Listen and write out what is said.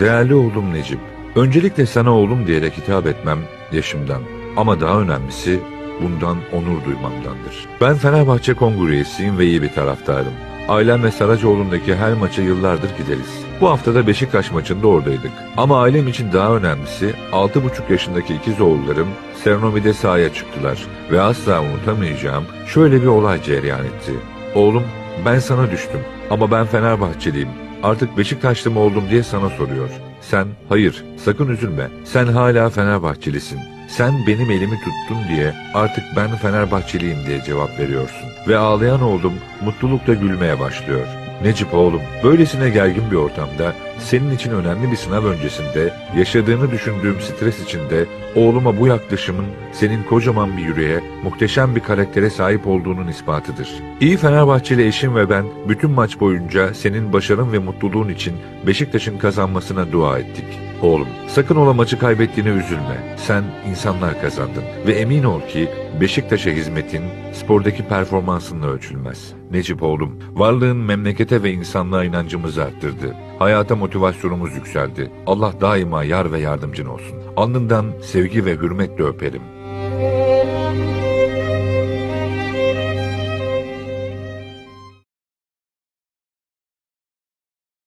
Değerli oğlum Necip, öncelikle sana oğlum diyerek hitap etmem yaşımdan. Ama daha önemlisi bundan onur duymamdandır. Ben Fenerbahçe kongre üyesiyim ve iyi bir taraftarım. Ailem ve Saracoğlu'ndaki her maça yıllardır gideriz. Bu haftada Beşiktaş maçında oradaydık. Ama ailem için daha önemlisi 6,5 yaşındaki ikiz oğullarım Serenomi'de sahaya çıktılar. Ve asla unutamayacağım şöyle bir olay cereyan etti. Oğlum ben sana düştüm ama ben Fenerbahçeliyim. Artık Beşiktaşlı mı oldum diye sana soruyor. Sen hayır sakın üzülme sen hala Fenerbahçelisin. Sen benim elimi tuttun diye artık ben Fenerbahçeliyim diye cevap veriyorsun. Ve ağlayan oğlum mutlulukla gülmeye başlıyor. Necip oğlum, böylesine gergin bir ortamda senin için önemli bir sınav öncesinde yaşadığını düşündüğüm stres içinde oğluma bu yaklaşımın senin kocaman bir yüreğe, muhteşem bir karaktere sahip olduğunun ispatıdır. İyi Fenerbahçeli eşim ve ben bütün maç boyunca senin başarın ve mutluluğun için Beşiktaş'ın kazanmasına dua ettik. Oğlum, sakın ola maçı kaybettiğine üzülme. Sen insanlar kazandın ve emin ol ki Beşiktaş'a hizmetin spordaki performansınla ölçülmez. Necip oğlum, varlığın memlekete ve insanlığa inancımızı arttırdı. Hayata motivasyonumuz yükseldi. Allah daima yar ve yardımcın olsun. Alnından sevgi ve hürmetle öperim.